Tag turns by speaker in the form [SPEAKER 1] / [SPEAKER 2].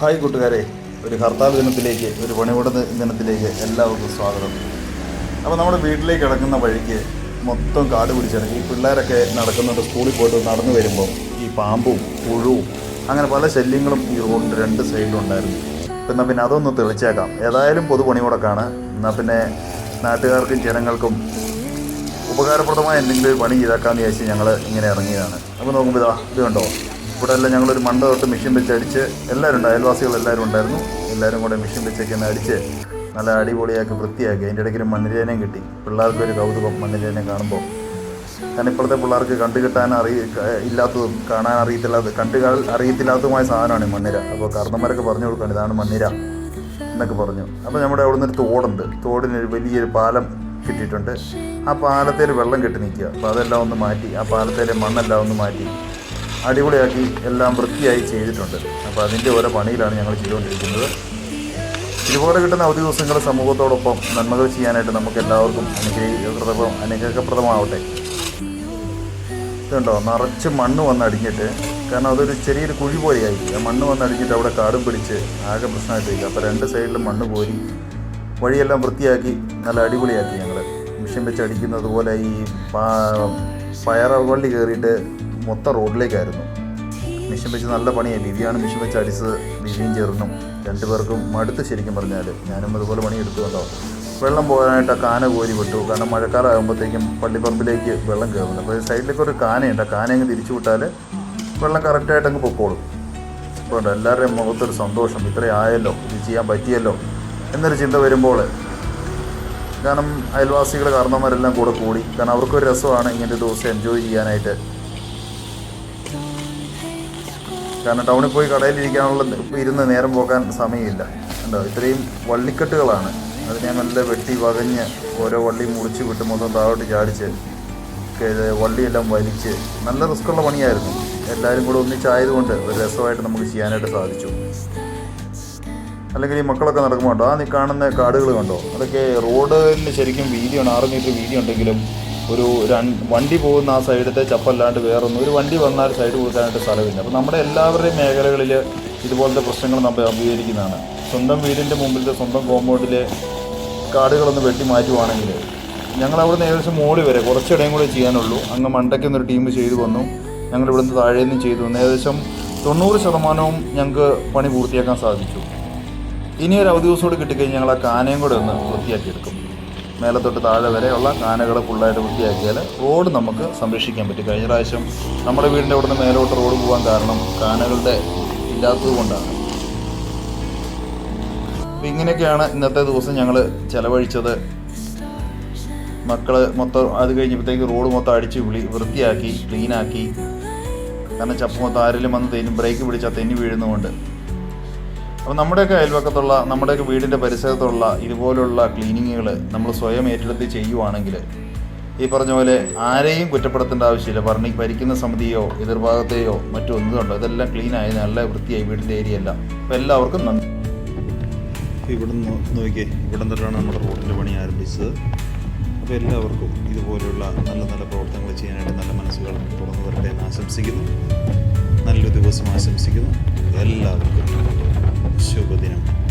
[SPEAKER 1] Hi കൂട്ടുകാരെ ഒരു ഹർത്താൽ ദിനത്തിലേക്ക് ഒരു പണിമുട ദിനത്തിലേക്ക് എല്ലാവർക്കും സ്വാഗതം. അപ്പോൾ നമ്മുടെ വീട്ടിലേക്ക് കിടക്കുന്ന വഴിക്ക് മൊത്തം കാട് പിടിച്ചാണ് ഈ പിള്ളേരൊക്കെ നടക്കുന്നുണ്ട് സ്കൂളിൽ പോയിട്ട് നടന്നു വരുമ്പോൾ ഈ പാമ്പും പുഴുവും അങ്ങനെ പല ശല്യങ്ങളും ഈ റോഡിന്റെ രണ്ട് സൈഡിലും ഉണ്ടായിരുന്നു. എന്നാൽ പിന്നെ അതൊന്ന് തെളിച്ചേക്കാം. ഏതായാലും പൊതു പണിമുടക്കാണ്. എന്നാൽ പിന്നെ നാട്ടുകാർക്കും ജനങ്ങൾക്കും ഉപകാരപ്രദമായ എന്തെങ്കിലും ഒരു പണി ഇതാക്കാമെന്ന് വിചാരിച്ച് ഞങ്ങൾ ഇങ്ങനെ ഇറങ്ങിയതാണ്. അപ്പോൾ നോക്കുമ്പോൾ ഇതാ ഇത് കണ്ടോ? ഇവിടെ എല്ലാം ഞങ്ങളൊരു മണ്ട തൊട്ട് മെഷീൻ വെച്ച് അടിച്ച് എല്ലാവരും ഉണ്ട് അയൽവാസികൾ എല്ലാവരും ഉണ്ടായിരുന്നു. എല്ലാവരും കൂടെ മെഷീൻ വെച്ചൊക്കെ ഒന്ന് അടിച്ച് നല്ല അടിപൊളിയാക്കി വൃത്തിയാക്കി. അതിന്റെ ഇടയ്ക്ക് മണ്ണിരേനയും കിട്ടി. പിള്ളേർക്കൊരു കൗതുകം മണ്ണിരേനെ കാണുമ്പോൾ. കാരണം ഇപ്പോഴത്തെ പിള്ളേർക്ക് കണ്ടു കിട്ടാൻ അറിയ ഇല്ലാത്തതും കാണാൻ അറിയത്തില്ലാത്ത കണ്ടു അറിയത്തില്ലാത്തതുമായ സാധനമാണ് മണ്ണിര. അപ്പോൾ കർണന്മാരൊക്കെ പറഞ്ഞു കൊടുക്കാൻ ഇതാണ് മണ്ണിര എന്നൊക്കെ പറഞ്ഞു. അപ്പോൾ നമ്മുടെ അവിടെ നിന്നൊരു തോടുണ്ട്. തോടിന് ഒരു വലിയൊരു പാലം കിട്ടിയിട്ടുണ്ട്. ആ പാലത്തേൽ വെള്ളം കെട്ടി നിൽക്കുക. അപ്പോൾ അതെല്ലാം ഒന്ന് മാറ്റി. ആ പാലത്തിലെ മണ്ണെല്ലാം ഒന്ന് മാറ്റി. അടിപൊളിയാക്കി എല്ലാം വൃത്തിയായി ചെയ്തിട്ടുണ്ട്. അപ്പോൾ അതിന്റെ ഓരോ പണിയിലാണ് ഞങ്ങൾ ചെയ്തുകൊണ്ടിരിക്കുന്നത്. ഇതുപോലെ കിട്ടുന്ന അവധി ദിവസങ്ങൾ സമൂഹത്തോടൊപ്പം നന്മകൾ ചെയ്യാനായിട്ട് നമുക്ക് എല്ലാവർക്കും അനുഗ്രഹപ്രദം അനുഗ്രഹപ്രദമാവട്ടെ. ഇതുണ്ടോ? നിറച്ച് മണ്ണ് വന്നടിഞ്ഞിട്ട് കാരണം അതൊരു ചെറിയൊരു കുഴി പോലെയായി ആ മണ്ണ് വന്നടിഞ്ഞിട്ട് അവിടെ കാടും പിടിച്ച് ആകെ പ്രശ്നമായിട്ടിരിക്കുക അപ്പോൾ രണ്ട് സൈഡിലും മണ്ണ് കോരി വഴിയെല്ലാം വൃത്തിയാക്കി നല്ല അടിപൊളിയാക്കി ഞങ്ങൾ മിഷൻ വെച്ച് അടിക്കുന്നത് പോലെ ഈ പയറ വള്ളി കയറിയിട്ട് മൊത്തം റോഡിലേക്കായിരുന്നു. മിഷൻ വെച്ച് നല്ല പണിയായി. ലിവിയാണ് മിഷൻ വെച്ച് അടിച്ചത്. ലിവിയും ചേർന്നും രണ്ടുപേർക്കും മടുത്ത് ശരിക്കും പറഞ്ഞാൽ ഞാനും അതുപോലെ പണിയെടുത്തു കണ്ടോ വെള്ളം പോകാനായിട്ട് ആ കാന കോരി വിട്ടു. കാരണം മഴക്കാലമാകുമ്പോഴത്തേക്കും പള്ളിപ്പറമ്പിലേക്ക് വെള്ളം കയറുന്നു അപ്പോൾ സൈഡിലേക്ക് ഒരു കാനയുണ്ട്. ആ കാന അങ്ങ് തിരിച്ചു വിട്ടാൽ വെള്ളം കറക്റ്റായിട്ട് അങ്ങ് പൊക്കോളും. അപ്പോൾ എല്ലാവരുടെയും മുഖത്തൊരു സന്തോഷം. ഇത്രയായല്ലോ ഇത് ചെയ്യാൻ പറ്റിയല്ലോ എന്നൊരു ചിന്ത വരുമ്പോൾ കാരണം അയൽവാസികൾ കാരണവന്മാരെല്ലാം കൂടെ കൂടി. കാരണം അവർക്കൊരു രസമാണ് ഇങ്ങനത്തെ ദിവസം എൻജോയ് ചെയ്യാനായിട്ട്. കാരണം ടൗണിൽ പോയി കടയിലിരിക്കാനുള്ള ഇരുന്ന് നേരം പോകാൻ സമയമില്ല. ഉണ്ടോ ഇത്രയും വള്ളിക്കെട്ടുകളാണ്. അതിനെ നല്ല വെട്ടി വകഞ്ഞ് ഓരോ വള്ളി മുറിച്ച് വിട്ട് മൊത്തം താഴോട്ട് ചാടിച്ച് വള്ളിയെല്ലാം വലിച്ച് നല്ല റിസ്ക്കുള്ള പണിയായിരുന്നു. എല്ലാവരും കൂടെ ഒന്നിച്ചായതുകൊണ്ട് ഒരു രസമായിട്ട് നമുക്ക് ചെയ്യാനായിട്ട് സാധിച്ചു. അല്ലെങ്കിൽ ഈ മക്കളൊക്കെ നടക്കുമ്പോൾ ഉണ്ടോ ആ നീ കാണുന്ന കാടുകൾ കണ്ടോ? അതൊക്കെ റോഡിന് ശരിക്കും വീതിയാണ്. ആറ് മീറ്റർ വീതി ഉണ്ടെങ്കിലും ഒരു വണ്ടി പോകുന്ന ആ സൈഡത്തെ ചപ്പല്ലാണ്ട് വേറൊന്നും ഒരു വണ്ടി വന്നാൽ സൈഡ് കൊടുക്കാനായിട്ട് സ്ഥലമില്ല. അപ്പോൾ നമ്മുടെ എല്ലാവരുടെയും മേഖലകളിൽ ഇതുപോലത്തെ പ്രശ്നങ്ങൾ നമ്മൾ അഭിമുഖീകരിക്കുന്നതാണ് സ്വന്തം വീടിന്റെ മുമ്പിലത്തെ സ്വന്തം കോമ്പൗണ്ടിലെ കാടുകളൊന്ന് വെട്ടി മാറ്റുവാണെങ്കിൽ ഞങ്ങൾ അവിടുന്ന് ഏകദേശം മോളി വരെ കുറച്ചിടയും കൂടെ ചെയ്യാനുള്ളൂ. അങ്ങ് മണ്ടയ്ക്കൊന്നൊരു ടീം ചെയ്തു വന്നു. ഞങ്ങൾ ഇവിടുന്ന് താഴെ നിന്നും ചെയ്തു വന്നു. ഏകദേശം തൊണ്ണൂറ് ശതമാനവും ഞങ്ങൾക്ക് പണി പൂർത്തിയാക്കാൻ സാധിച്ചു. ഇനി ഒരു അവധി ദിവസം കൂടി കിട്ടിക്കഴിഞ്ഞാൽ ഞങ്ങൾ ആ കാനയും കൂടെ ഒന്ന് വൃത്തിയാക്കിയെടുക്കും. മേലെ തൊട്ട് താഴെ വരെയുള്ള കാനകൾ ഫുള്ളായിട്ട് വൃത്തിയാക്കിയാൽ റോഡ് നമുക്ക് സംരക്ഷിക്കാൻ പറ്റും. കഴിഞ്ഞ പ്രാവശ്യം നമ്മുടെ വീടിന്റെ അവിടുന്ന് മേലോട്ട് റോഡ് പോകാൻ കാരണം കാനകളുടെ ഇല്ലാത്തത് കൊണ്ടാണ്. അപ്പം ഇങ്ങനെയൊക്കെയാണ് ഇന്നത്തെ ദിവസം ഞങ്ങൾ ചിലവഴിച്ചത്. മക്കൾ മൊത്തം അത് കഴിഞ്ഞപ്പോഴത്തേക്ക് റോഡ് മൊത്തം അടിച്ച് വിളി വൃത്തിയാക്കി ക്ലീനാക്കി. കാരണം ചപ്പ് മൊത്തം ആരെങ്കിലും വന്ന് തെന്നി ബ്രേക്ക് പിടിച്ചാൽ തെന്നി വീഴുന്നതുകൊണ്ട്. അപ്പോൾ നമ്മുടെയൊക്കെ അയൽവക്കത്തുള്ള നമ്മുടെയൊക്കെ വീടിന്റെ പരിസരത്തുള്ള ഇതുപോലുള്ള ക്ലീനിങ്ങുകൾ നമ്മൾ സ്വയം ഏറ്റെടുത്ത് ചെയ്യുവാണെങ്കിൽ ഈ പറഞ്ഞ പോലെ ആരെയും കുറ്റപ്പെടുത്തേണ്ട ആവശ്യമില്ല. പറഞ്ഞ് ഭരിക്കുന്ന സമിതിയോ എതിർഭാഗത്തെയോ മറ്റോ ഒന്നുമുണ്ടോ ഇതെല്ലാം ക്ലീൻ ആയി നല്ല വൃത്തിയായി വീടിന്റെ ഏരിയ എല്ലാം അപ്പോൾ എല്ലാവർക്കും നന്ദി. ഇവിടെ നോക്കിയേ ഇവിടെ നിന്നിട്ടാണ് നമ്മുടെ റോഡിന്റെ പണി ആരംഭിച്ചത്. അപ്പോൾ എല്ലാവർക്കും ഇതുപോലെയുള്ള നല്ല നല്ല പ്രവർത്തനങ്ങൾ ചെയ്യാനായിട്ട് നല്ല മനസ്സുകൾ തുറന്നു വരട്ടെ എന്ന് ആശംസിക്കുന്നു. നല്ലൊരു ദിവസം ആശംസിക്കുന്നു. എല്ലാവർക്കും seu Bodeirão.